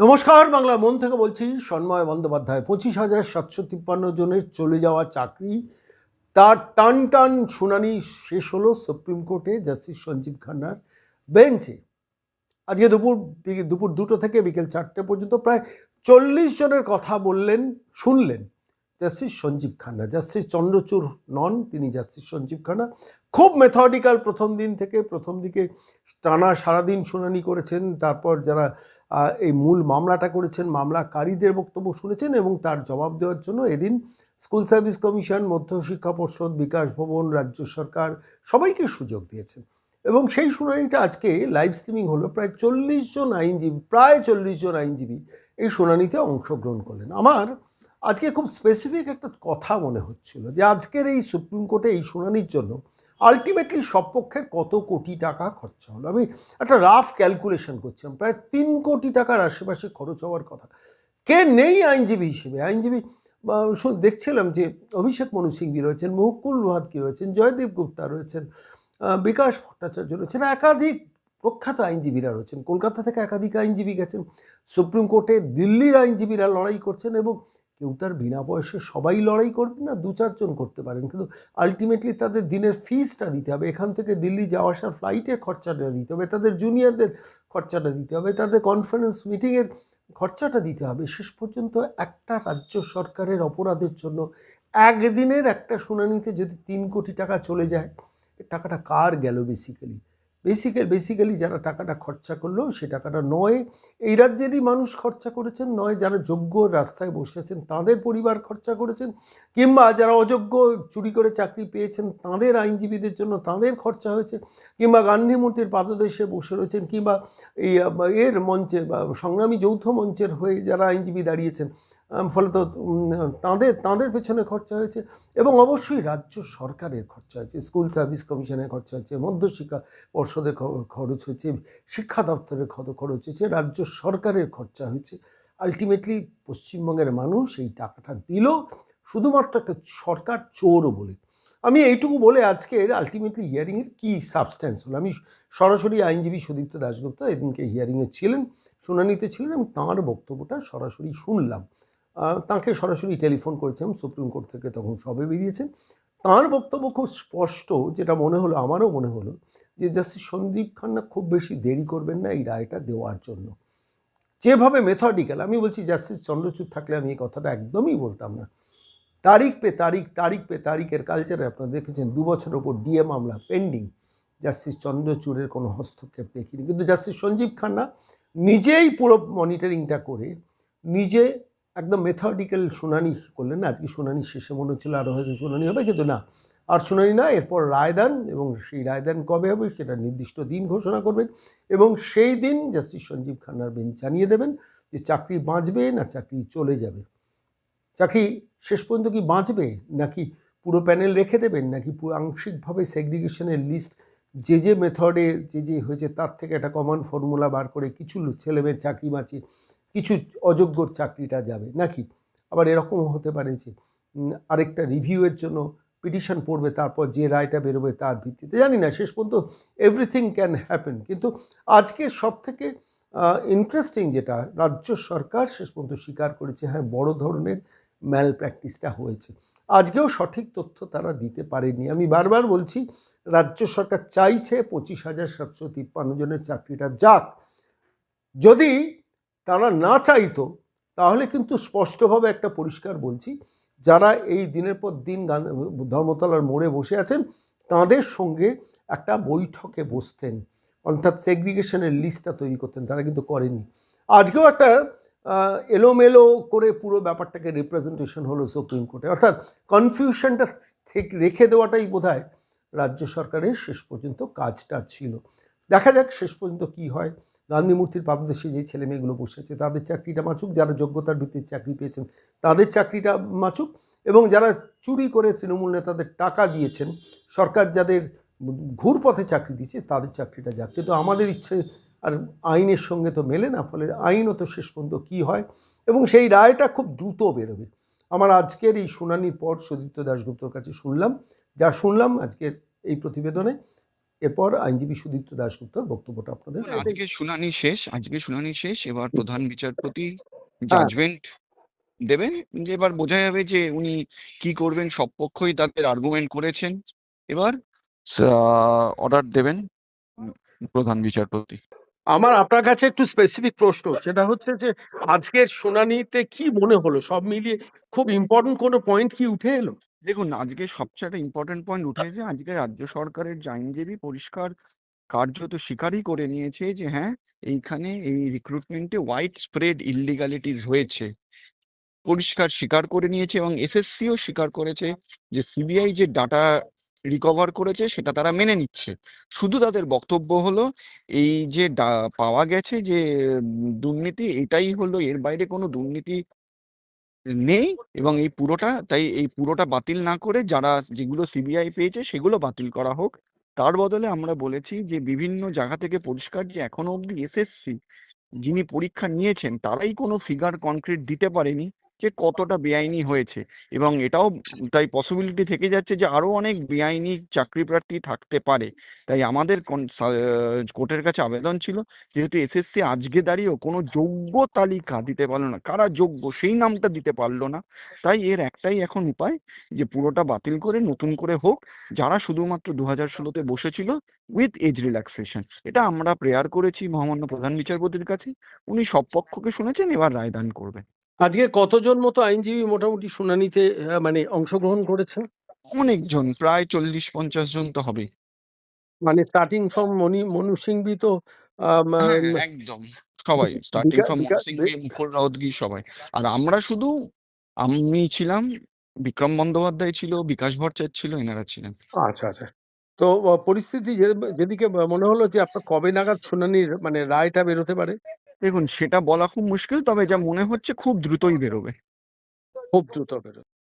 নমস্কার, বাংলা মন থেকে বলছি সন্ময় বন্দ্যোপাধ্যায়। পঁচিশ হাজার সাতশো তিপ্পান্ন জনের চলে যাওয়া চাকরি, তার টান টান শুনানি শেষ হলো সুপ্রিম কোর্টে জাস্টিস সঞ্জীব খান্নার বেঞ্চে। আজকে দুপুর দুপুর দুটো থেকে বিকেল চারটে পর্যন্ত প্রায় চল্লিশ জনের কথা বললেন, শুনলেন জাস্টিস সঞ্জীব খান্না। জাস্টিস চন্দ্রচূড় নন, তিনি জাস্টিস সঞ্জীব খান্না। খুব মেথডিক্যাল প্রথম দিন থেকে প্রথম দিকে টানা সারাদিন শুনানি করেছেন, তারপর যারা এই মূল মামলাটা করেছেন, মামলাকারীদের বক্তব্য শুনেছেন এবং তার জবাব দেওয়ার জন্য এদিন স্কুল সার্ভিস কমিশন, মধ্যশিক্ষা পর্ষদ, বিকাশ ভবন, রাজ্য সরকার সবাইকে সুযোগ দিয়েছেন এবং সেই শুনানিটা আজকে লাইভ স্ট্রিমিং হলো, প্রায় চল্লিশ জন আইনজীবী, প্রায় চল্লিশ জন আইনজীবী এই শুনানিতে অংশগ্রহণ করলেন। আমার আজকে খুব স্পেসিফিক একটা কথা মনে হচ্ছিল যে আজকের এই সুপ্রিম কোর্টে এই শুনানির জন্য আলটিমেটলি সব পক্ষের কত কোটি টাকা খরচা হলো? আমি একটা রাফ ক্যালকুলেশন করছিলাম প্রায় তিন কোটি টাকার আশেপাশে খরচ হওয়ার কথা। কে নেই আইনজীবী হিসেবে? আইনজীবী দেখছিলাম যে অভিষেক মনু সিংভি রয়েছেন মহুকুল রোহাতকি রয়েছেন, জয়দেব গুপ্তা রয়েছেন বিকাশ ভট্টাচার্য রয়েছেন, একাধিক প্রখ্যাত আইনজীবীরা রয়েছেন। কলকাতা থেকে একাধিক আইনজীবী গেছেন, সুপ্রিম কোর্টে দিল্লির আইনজীবীরা লড়াই করছেন এবং কেউ তার বিনা বয়সে সবাই লড়াই করবেন না, দু চারজন করতে পারেন। কিন্তু আলটিমেটলি তাদের দিনের ফিসটা দিতে হবে। এখান থেকে দিল্লি যাওয়া আসার ফ্লাইটের খরচাটা দিতে হবে। তাদের জুনিয়রদের খরচাটা দিতে হবে। তাদের কনফারেন্স মিটিংয়ের খরচাটা দিতে হবে। শেষ পর্যন্ত একটা রাজ্য সরকারের অপরাধের জন্য একদিনের একটা শুনানিতে যদি তিন কোটি টাকা চলে যায় টাকাটা কার গেল বেসিক্যালি বেসিক্যাল বেসিক্যালি যারা টাকাটা খরচা করল, সে টাকাটা নয়। এই রাজ্যেরই মানুষ খরচা করেছেন, নয় যারা যোগ্য রাস্তায় বসে আছেন, তাদের পরিবার খরচা করেছেন, কিংবা যারা অযোগ্য চুরি করে চাকরি পেয়েছেন, তাদের আইনজীবীদের জন্য তাদের খরচা হয়েছে, কিংবা গান্ধী মূর্তির পাদদেশে বসে রয়েছেন, কিংবা এই, এর মঞ্চে সংগ্রামী যৌথ মঞ্চের হয়ে যারা আইনজীবী দাঁড়িয়েছেন ফলত তাদের তাদের পেছনে খরচা হয়েছে এবং অবশ্যই রাজ্য সরকারের খরচা হয়েছে, স্কুল সার্ভিস কমিশনের খরচা হয়েছে, মধ্যশিক্ষা পর্ষদের খরচ হয়েছে, শিক্ষা দপ্তরের খরচ হয়েছে, রাজ্য সরকারের খরচা হয়েছে। আলটিমেটলি পশ্চিমবঙ্গের মানুষ এই টাকাটা দিল শুধুমাত্র একটা সরকার চোরও বলে। আমি এইটুকু বলে আজকের আলটিমেটলি হিয়ারিংয়ের কী সাবস্ট্যান্স হলো? আমি সরাসরি আইনজীবী সুদীপ্ত দাশগুপ্ত এদিনকে হিয়ারিংয়ে ছিলেন, শুনানিতে ছিলেন এবং তাঁর বক্তব্যটা সরাসরি শুনলাম। তাঁকে সরাসরি টেলিফোন করেছিলাম, সুপ্রিম কোর্ট থেকে তখন সবে বেরিয়েছেন তাঁর বক্তব্য খুব স্পষ্ট, যেটা মনে হলো, আমারও মনে হলো, যে জাস্টিস সন্দীপ খান্না খুব বেশি দেরি করবেন না এই রায়টা দেওয়ার জন্য। যেভাবে মেথডিক্যাল আমি বলছি জাস্টিস চন্দ্রচূড় থাকলে আমি এই কথাটা একদমই বলতাম না। তারিখ পে তারিখ তারিখ পে তারিখের কালচারে আপনারা দেখেছেন, দু বছর ওপর ডিএ মামলা পেন্ডিং জাস্টিস চন্দ্রচূড়ের কোনো হস্তক্ষেপ দেখিনি। কিন্তু জাস্টিস সঞ্জীব খান্না নিজেই পুরো মনিটরিংটা করে, নিজে একদম মেথডিক্যাল শুনানি করলেন না। আজকে শুনানি শেষে মনে হচ্ছিল আরও হয়তো শুনানি হবে, কিন্তু না। আর শুনানি না, এরপর রায়দান এবং সেই রায়দান কবে হবে সেটা নির্দিষ্ট দিন ঘোষণা করবেন এবং সেই দিন জাস্টিস সঞ্জীব খান্নার বেঞ্চ জানিয়ে দেবেন যে চাকরি বাঁচবে না চাকরি চলে যাবে। চাকরি শেষ পর্যন্ত কি বাঁচবে? নাকি পুরো প্যানেল রেখে দেবেন? নাকি পুরো আংশিকভাবে সেগ্রিগেশনের লিস্ট যে যে মেথডে যে যে হয়েছে তার থেকে একটা কমন ফর্মুলা বার করে কিছু ছেলেমেয়ের চাকরি বাঁচিয়ে কিছু অযোগ্যর চাকরিটা যাবে, নাকি? আবার এরকম হতে পারে যে আরেকটা রিভিউয়ের জন্য পিটিশন পড়বে, তারপর যে রায়টা বেরোবে তার ভিত্তিতে। জানি না, শেষ পর্যন্ত এভরিথিং ক্যান হ্যাপেন কিন্তু আজকে সব থেকে ইন্টারেস্টিং যেটা, রাজ্য সরকার শেষ পর্যন্ত স্বীকার করেছে হ্যাঁ বড় ধরনের ম্যাল প্র্যাকটিসটা হয়েছে। আজকেও সঠিক তথ্য তারা দিতে পারেনি। আমি বারবার বলছি, রাজ্য সরকার চাইছে পঁচিশ হাজার সাতশো তিপ্পান্ন জনের চাকরিটা যাক। যদি তারা না চাইতো, তাহলে কিন্তু স্পষ্টভাবে একটা পরিষ্কার বলছি, যারা এই দিনের পর দিন গান, ধর্মতলার মোড়ে বসে আছেন, তাদের সঙ্গে একটা বৈঠকে বসতেন, অর্থাৎ সেগ্রিগেশনের লিস্টটা তৈরি করতেন, তারা কিন্তু করেনি আজকেও একটা এলোমেলো করে পুরো ব্যাপারটাকে রিপ্রেজেন্টেশন হলো সুপ্রিম কোর্টে, অর্থাৎ কনফিউশনটা থেকে রেখে দেওয়াটাই বোধহয় রাজ্য সরকারের শেষ পর্যন্ত কাজটা ছিল। দেখা যাক শেষ পর্যন্ত কি হয়। গান্ধী মূর্তির পাদদেশে যে ছেলে মেয়েগুলো বসে আছে, তাদের চাকরিটা মাচুক, যারা যোগ্যতার ভিত্তিতে চাকরি পেয়েছেন, তাদের চাকরিটা মাচুক এবং যারা চুরি করে তৃণমূল নেতাদের টাকা দিয়েছেন, সরকার যাদের ঘুরপথে চাকরি দিয়েছে, তাদের চাকরিটা যাক। কিন্তু আমাদের ইচ্ছে আর আইনের সঙ্গে তো মেলে না, ফলে আইনও তো শেষ পর্যন্ত কী হয়? এবং সেই রায়টা খুব দ্রুত বেরোবে। আমার আজকের এই শুনানির পর সুদীপ্ত দাশগুপ্তর কাছে শুনলাম, যা শুনলাম আজকের এই প্রতিবেদনে এরপর আইনজীবী সুদীপ্ত দাশগুপ্তর বক্তব্যটা আপনাদের। আজকে শুনানি শেষ আজকে শুনানি শেষ এবার প্রধান বিচারপতি হ্যাঁ। জাজমেন্ট দেবেন যে এবার বোঝা যাবে যে উনি কি করবেন সব পক্ষই তাদের আর্গুমেন্ট করেছেন এবার অর্ডার দেবেন প্রধান বিচারপতি আমার আপনার কাছে একটু স্পেসিফিক প্রশ্ন সেটা হচ্ছে যে আজকের শুনানিতে কি মনে হলো সব মিলিয়ে খুব ইম্পর্টেন্ট কোনো পয়েন্ট কি উঠে এলো দেখুন আজকে সবচেয়ে একটা ইম্পর্টেন্ট পয়েন্ট উঠেছে আজকে রাজ্য সরকারের যে আইনজীবী পরিষ্কার কার্যত স্বীকারই করে নিয়েছে যে হ্যাঁ এইখানে এই রিক্রুটমেন্টে হোয়াইট স্প্রেড ইলিগালিটিস হয়েছে। পরিষ্কার স্বীকার করে নিয়েছে এবং এসএসসিও স্বীকার করেছে যে সিবিআই যে ডাটা রিকভার করেছে সেটা তারা মেনে নিচ্ছে। শুধু তাদের বক্তব্য হলো এই যে ডা- পাওয়া গেছে যে দুর্নীতি এটাই হলো এর বাইরে কোনো দুর্নীতি নেই এবং এই পুরোটা, তাই এই পুরোটা বাতিল না করে যারা যেগুলো সিবিআই পেয়েছে সেগুলো বাতিল করা হোক। তার বদলে আমরা বলেছি যে বিভিন্ন জায়গা থেকে পরিষ্কার যে এখনও অবধি এসএসসি যিনি পরীক্ষা নিয়েছেন, তারাই কোনো ফিগার কনক্রিট দিতে পারেনি। যে কতটা বেআইনি হয়েছে? এবং এটাও তাই পসিবিলিটি থেকে যাচ্ছে যে আরও অনেক বেআইনি চাকরি প্রার্থী থাকতে পারে। তাই আমাদের কোর্টের কাছে আবেদন ছিল যেহেতু এসএসসি আজকে দাঁড়িয়েও কোনো যোগ্য তালিকা দিতে পারল না। কারা যোগ্য সেই নামটা দিতে পারল না। তাই এর একটাই এখন উপায় যে পুরোটা বাতিল করে নতুন করে হোক, যারা শুধুমাত্র দু হাজার ষোলোতে বসেছিল উইথ এজ রিল্যাক্সেশন এটা আমরা প্রেয়ার করেছি মহামান্য প্রধান বিচারপতির কাছে। উনি সব পক্ষকে শুনেছেন, এবার রায়দান করবেন। আজকে কতজন মতো আইনজীবী মোটামুটি শুনানিতে মানে অংশগ্রহণ করেছেন? অনেকজন প্রায় চল্লিশ পঞ্চাশ জন তো হবেই। মানে স্টার্টিং ফ্রম মনি মনু সিংভি তো হ্যাঁ আম, একদম। সবাই স্টার্টিং ফ্রম সিংভি মুকুল রাউতগি সবাই। আর আমরা শুধু আমি ছিলাম বিক্রম বন্দ্যোপাধ্যায় ছিল বিকাশ ভট্টাচার্য ছিল এনারা ছিলেন। আচ্ছা আচ্ছা। তো পরিস্থিতি যে- যেদিকে মনে হলো যে আপনার কবে নাগাদ শুনানির মানে রায়টা বেরোতে পারে? দেখুন, সেটা বলা খুব মুশকিল, তবে যা মনে হচ্ছে খুব দ্রুতই বেরোবে। খুব দ্রুত বেরোবে।